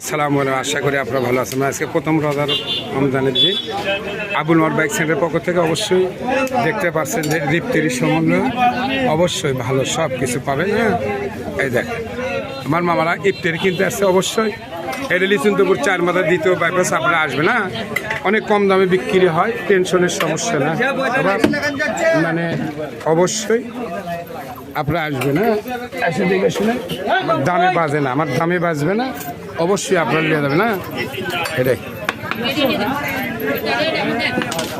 আসসালামু আলাইকুম, আশা করি আপনারা ভালো আছেন। আজকে প্রথম রোজার রমজানের দিন। আবুল মার বাইক সেন্টারের পক্ষ থেকে অবশ্যই দেখতে পাচ্ছেন যে রিপ্তির সমন্বয়। অবশ্যই ভালো সব কিছু পাবেন হ্যাঁ? এই দেখ আমার মামারা ইফতারি কিনতে আসছে, অবশ্যই। এটা লিচুন্তপুর চার মাথার দ্বিতীয় বাইপাস আপনারা আসবে না। অনেক কম দামে বিক্রি হয় টেনশনের সমস্যা না। মানে অবশ্যই আপনারা আসবে না। এসে দেখে শুনে দামে বাজে না আমার দামে বাজবে না অবশ্যই আপনারা নিয়ে যাবে না? এটাই।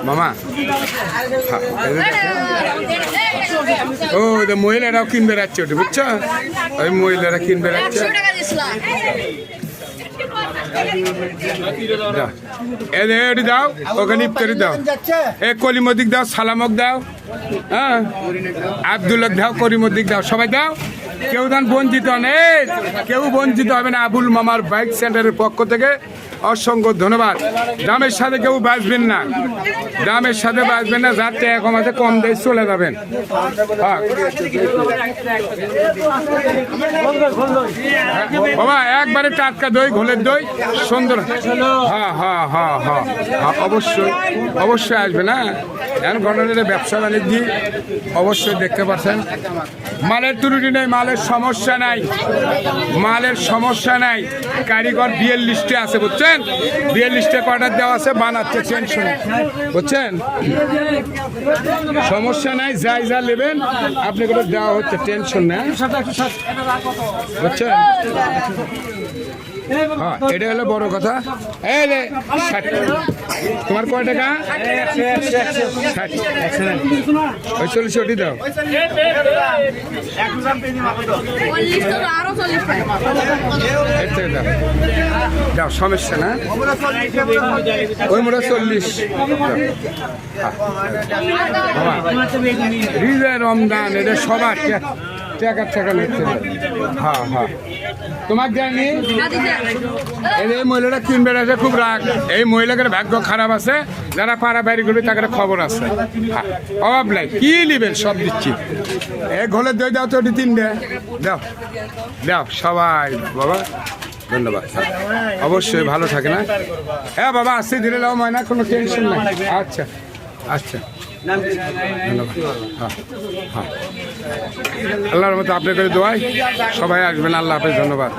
মামা হ্যাঁ, ও মহিলারাও কিনবে রাখছে ওটা বুঝছ? ওই মহিলারা কিনবে রাখছে একশো টাকা দিছিলাম দাও। এ দে, এটি দাও, ওখানে ইফতারি দাও। এ কলিমদিক দাও, সালামক দাও হ্যাঁ? আবদুল্লাহ দাও করিমদিক দাও, সবাই দাও। কেউ দান বঞ্চিত নেই কেউ বঞ্চিত হবে না। আবুল মামার বাইক সেন্টারের পক্ষ থেকে অসংখ্য ধন্যবাদ। দামের সাথে কেউ বাঁচবেন না। দামের সাথে বাঁচবেন না, যার টাকা কমাতে কম দিয়ে চলে যাবেন। হ্যাঁ। বাবা, একবারে টাটকা দই, ঘোলের দই, সুন্দর। হ্যাঁ হ্যাঁ হ্যাঁ হ্যাঁ হ্যাঁ অবশ্যই অবশ্যই আসবে না। এখন গণনের ব্যবসা বাণিজ্য, অবশ্যই দেখতে পাচ্ছেন মালের ত্রুটি নেই, মালের সমস্যা নাই। মালের সমস্যা নাই। কারিগর বিয়ের লিস্টে আছে বুঝছেন বিয়ের লিস্টে অর্ডার দেওয়া আছে, বানাচ্ছে টেনশন বুঝছেন? সমস্যা নাই যাই যা নেবেন আপনি করে দেওয়া হচ্ছে, টেনশন না বুঝছেন? হ্যাঁ এটা হলো বড় কথা। এই রে তোমার কয় টাকা? ওই চল্লিশ ওটি দাও। দাও, সমস্যা না। ওই মোটা চল্লিশ। হৃদয় রমজান, এটা সবার টাকা টাকা নিচ্ছে। হ্যাঁ হ্যাঁ। তোমার জানি এই মহিলাটা কিনবে আছে খুব রাগ। এই মহিলাদের ভাগ্য খারাপ আছে যারা পাড়াবাড়ি করবে তাদের খবর আছে। হ্যাঁ, অভাব নাই। কি নেবেন? সব দিচ্ছি। এ ঘোলের দই দাও তো তিনটে। দাও। দাও সবাই। বাবা ধন্যবাদ। অবশ্যই ভালো থাকে না? হ্যাঁ বাবা আসতে ধীরে নাও ময়না কোনো টেনশন নাই। আচ্ছা। আচ্ছা আল্লাহর মতো আপনাদের দোয়াই সবাই আসবেন আল্লাহ হাফেজ ধন্যবাদ।